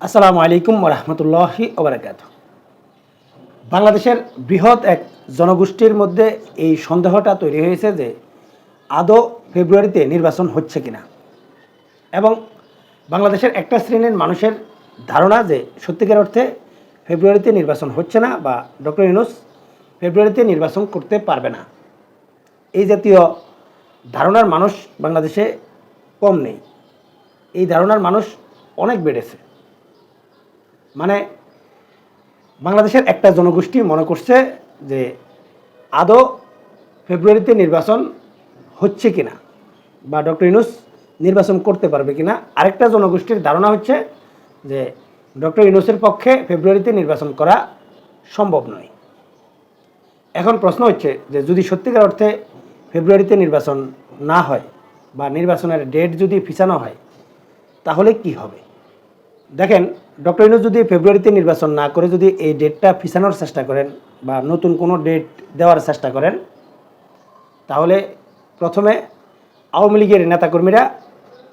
আসসালামু আলাইকুম রহমতুল্লাহি ওবরাকাত। বাংলাদেশের বৃহৎ এক জনগোষ্ঠীর মধ্যে এই সন্দেহটা তৈরি হয়েছে যে আদৌ ফেব্রুয়ারিতে নির্বাচন হচ্ছে কিনা। এবং বাংলাদেশের একটা শ্রেণির মানুষের ধারণা যে সত্যিকার অর্থে ফেব্রুয়ারিতে নির্বাচন হচ্ছে না বা ডক্টর ইউনুস ফেব্রুয়ারিতে নির্বাচন করতে পারবে না। এই জাতীয় ধারণার মানুষ বাংলাদেশে কম নেই। এই ধারণার মানুষ অনেক বেড়েছে। মানে বাংলাদেশের একটা জনগোষ্ঠী মনে করছে যে আদৌ ফেব্রুয়ারিতে নির্বাচন হচ্ছে কিনা বা ডক্টর ইনুস নির্বাচন করতে পারবে কিনা, আরেকটা জনগোষ্ঠীর ধারণা হচ্ছে যে ডক্টর ইনুসের পক্ষে ফেব্রুয়ারিতে নির্বাচন করা সম্ভব নয়। এখন প্রশ্ন হচ্ছে যে যদি সত্যিকার অর্থে ফেব্রুয়ারিতে নির্বাচন না হয় বা নির্বাচনের ডেট যদি পিছানো হয়, তাহলে কি হবে? দেখেন ডক্টর ইউনুস যদি ফেব্রুয়ারিতে নির্বাচন না করে যদি এই ডেটটা পিছানোর চেষ্টা করেন বা নতুন কোনো ডেট দেওয়ার চেষ্টা করেন, তাহলে প্রথমে আওয়ামী লীগের নেতাকর্মীরা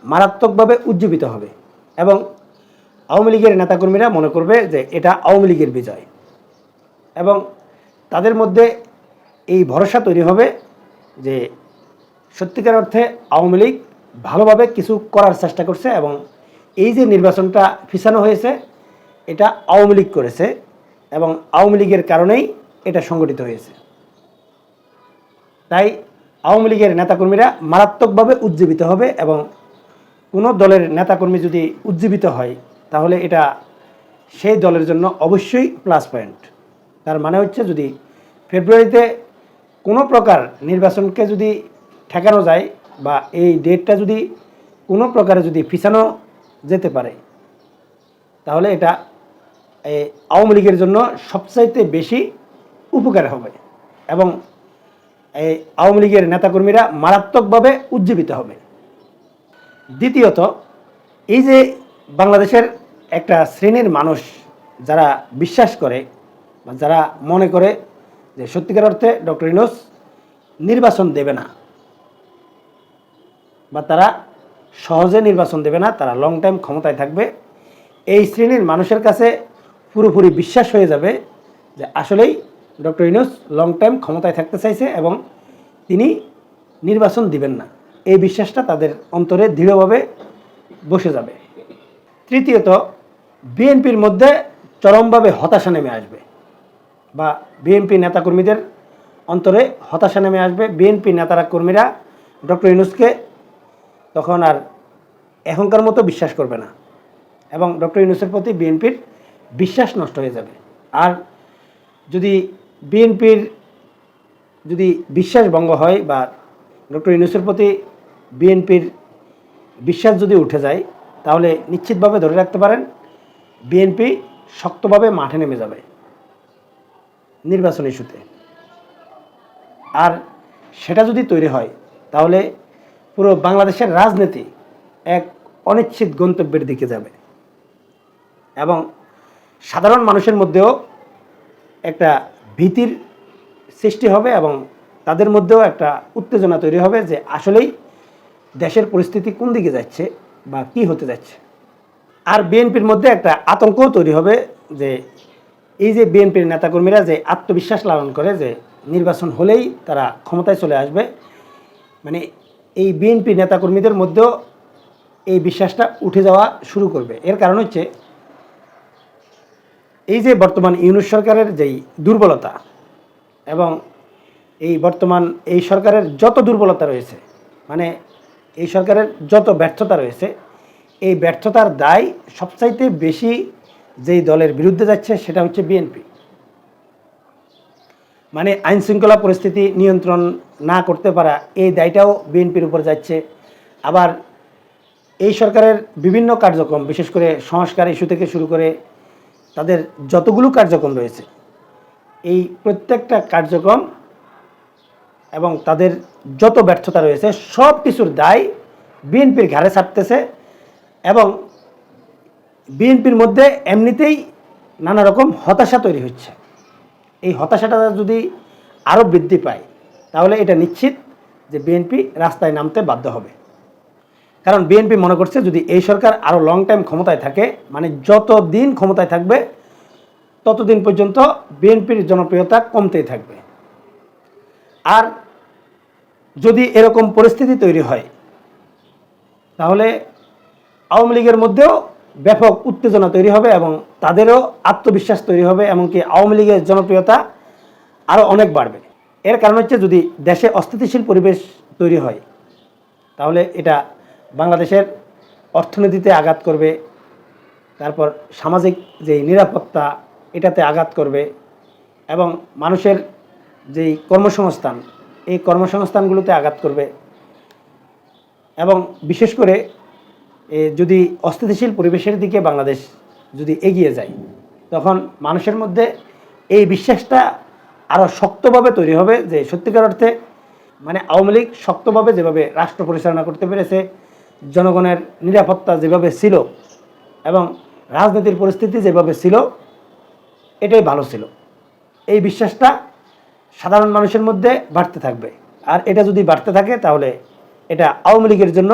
মারাত্মকভাবে উজ্জীবিত হবে এবং আওয়ামী লীগের নেতাকর্মীরা মনে করবে যে এটা আওয়ামী লীগের বিজয় এবং তাদের মধ্যে এই ভরসা তৈরি হবে যে সত্যিকার অর্থে আওয়ামী লীগ ভালোভাবে কিছু করার চেষ্টা করছে এবং এই যে নির্বাচনটা ফিসানো হয়েছে, এটা আওয়ামী লীগ করেছে এবং আওয়ামী লীগের কারণেই এটা সংগঠিত হয়েছে। তাই আওয়ামী লীগের নেতাকর্মীরা মারাত্মকভাবে উজ্জীবিত হবে এবং কোনো দলের নেতাকর্মী যদি উজ্জীবিত হয়, তাহলে এটা সেই দলের জন্য অবশ্যই প্লাস পয়েন্ট তার মানে হচ্ছে যদি ফেব্রুয়ারিতে কোনো প্রকার নির্বাচনকে যদি ঠেকানো যায় বা এই ডেটটা যদি কোনো প্রকারে যদি পিছানো যেতে পারে। তাহলে এটা এই আওয়ামী লীগের জন্য সবচাইতে বেশি উপকার হবে এবং এই আওয়ামী লীগের নেতাকর্মীরা মারাত্মকভাবে উজ্জীবিত হবে। দ্বিতীয়ত, এই যে বাংলাদেশের একটা শ্রেণির মানুষ যারা বিশ্বাস করে বা যারা মনে করে যে সত্যিকার অর্থে ডক্টর ইনোস নির্বাচন দেবে না বা তারা সহজে নির্বাচন দেবে না, তারা লং টাইম ক্ষমতায় থাকবে। এই শ্রেণির মানুষের কাছে পুরোপুরি বিশ্বাস হয়ে যাবে যে আসলেই ডক্টর ইনোস লং টাইম ক্ষমতায় থাকতে চাইছে এবং তিনি নির্বাচন দিবেন না। এই বিশ্বাসটা তাদের অন্তরে দৃঢ়ভাবে বসে যাবে। তৃতীয়ত, বিএনপির মধ্যে চরমভাবে হতাশা নেমে আসবে বা বিএনপি নেতাকর্মীদের অন্তরে হতাশা নেমে আসবে। বিএনপি নেতারা কর্মীরা ডক্টর ইউনুসকে তখন আর এখনকার মতো বিশ্বাস করবে না। এবং ডক্টর ইউনুসের প্রতি বিএনপির বিশ্বাস নষ্ট হয়ে যাবে। আর যদি বিএনপির যদি বিশ্বাস ভঙ্গ হয় বা ডক্টর ইউনুসের প্রতি বিএনপির বিশ্বাস যদি উঠে যায়, তাহলে নিশ্চিতভাবে ধরে রাখতে পারেন, বিএনপি শক্তভাবে মাঠে নেমে যাবে নির্বাচন ইস্যুতে। আর সেটা যদি তৈরি হয়, তাহলে পুরো বাংলাদেশের রাজনীতি এক অনিশ্চিত গন্তব্যের দিকে যাবে। এবং সাধারণ মানুষের মধ্যেও একটা ভীতির সৃষ্টি হবে এবং তাদের মধ্যেও একটা উত্তেজনা তৈরি হবে যে আসলেই দেশের পরিস্থিতি কোন দিকে যাচ্ছে বা কি হতে যাচ্ছে। আর বিএনপির মধ্যে একটা আতঙ্কও তৈরি হবে যে এই যে বিএনপির নেতাকর্মীরা যে আত্মবিশ্বাস লালন করে যে নির্বাচন হলেই তারা ক্ষমতায় চলে আসবে মানে এই বিএনপি নেতাকর্মীদের মধ্যেও এই বিশ্বাসটা উঠে যাওয়া শুরু করবে। এর কারণ হচ্ছে, এই যে বর্তমান ইউনুস সরকারের যেই দুর্বলতা এবং এই বর্তমান এই সরকারের যত দুর্বলতা রয়েছে মানে এই সরকারের যত ব্যর্থতা রয়েছে, এই ব্যর্থতার দায় সবচাইতে বেশি যেই দলের বিরুদ্ধে যাচ্ছে সেটা হচ্ছে বিএনপি। মানে আইন শৃঙ্খলা পরিস্থিতি নিয়ন্ত্রণ না করতে পারা, এই দায়টাও বিএনপির উপর যাচ্ছে। আবার এই সরকারের বিভিন্ন কার্যক্রম, বিশেষ করে সংস্কার ইস্যু থেকে শুরু করে তাদের যতগুলো কার্যক্রম রয়েছে, এই প্রত্যেকটা কার্যক্রম এবং তাদের যত ব্যর্থতা রয়েছে, সব কিছুর দায় বিএনপির ঘাড়ে ছাড়তেছে এবং বিএনপির মধ্যে এমনিতেই নানা রকম হতাশা তৈরি হচ্ছে। এই হতাশাটা যদি আরও বৃদ্ধি পায় তাহলে এটা নিশ্চিত যে বিএনপি রাস্তায় নামতে বাধ্য হবে। কারণ বিএনপি মনে করছে যদি এই সরকার আরও লং টাইম ক্ষমতায় থাকে মানে যত দিন ক্ষমতায় থাকবে, ততদিন পর্যন্ত বিএনপির জনপ্রিয়তা কমতেই থাকবে। আর যদি এরকম পরিস্থিতি তৈরি হয়, তাহলে আওয়ামী লীগের মধ্যেও ব্যাপক উত্তেজনা তৈরি হবে এবং তাদেরও আত্মবিশ্বাস তৈরি হবে, এমনকি আওয়ামী লীগের জনপ্রিয়তা আরও অনেক বাড়বে। এর কারণ হচ্ছে যদি দেশে অস্থিতিশীল পরিবেশ তৈরি হয়, তাহলে এটা বাংলাদেশের অর্থনীতিতে আঘাত করবে, তারপর সামাজিক যে নিরাপত্তা, এটাতে আঘাত করবে এবং মানুষের যেই কর্মসংস্থান, এই কর্মসংস্থানগুলোতে আঘাত করবে। এবং বিশেষ করে যদি অস্থিতিশীল পরিবেশের দিকে বাংলাদেশ যদি এগিয়ে যায়, তখন মানুষের মধ্যে এই বিশ্বাসটা আরও শক্তভাবে তৈরি হবে যে সত্যিকার অর্থে মানে আওয়ামী লীগ শক্তভাবে যেভাবে রাষ্ট্র পরিচালনা করতে পেরেছে, জনগণের নিরাপত্তা যেভাবে ছিল এবং রাজনীতির পরিস্থিতি যেভাবে ছিল, এটাই ভালো ছিল। এই বিশ্বাসটা সাধারণ মানুষের মধ্যে বাড়তে থাকবে। আর এটা যদি বাড়তে থাকে, তাহলে এটা আওয়ামী লীগের জন্য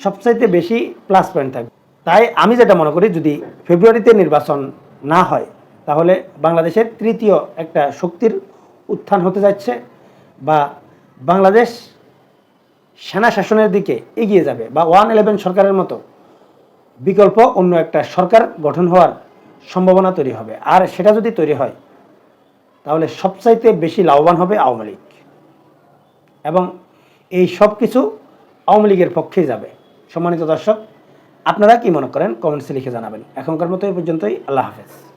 সবচাইতে বেশি প্লাস পয়েন্ট থাকবে। তাই আমি যেটা মনে করি, যদি ফেব্রুয়ারিতে নির্বাচন না হয় তাহলে বাংলাদেশের তৃতীয় একটা শক্তির উত্থান হতে যাচ্ছে বা বাংলাদেশ সেনা শাসনের দিকে এগিয়ে যাবে বা ওয়ান ইলেভেন সরকারের মতো বিকল্প অন্য একটা সরকার গঠন হওয়ার সম্ভাবনা তৈরি হবে। আর সেটা যদি তৈরি হয়, তাহলে সবচাইতে বেশি লাভবান হবে আওয়ামী লীগ। এবং এই সব কিছু আওয়ামী লীগের পক্ষেই যাবে। সম্মানিত দর্শক, আপনারা কি মনে করেন? কমেন্টসে লিখে জানাবেন। এখনকার মতো এই পর্যন্তই। আল্লাহ হাফেজ।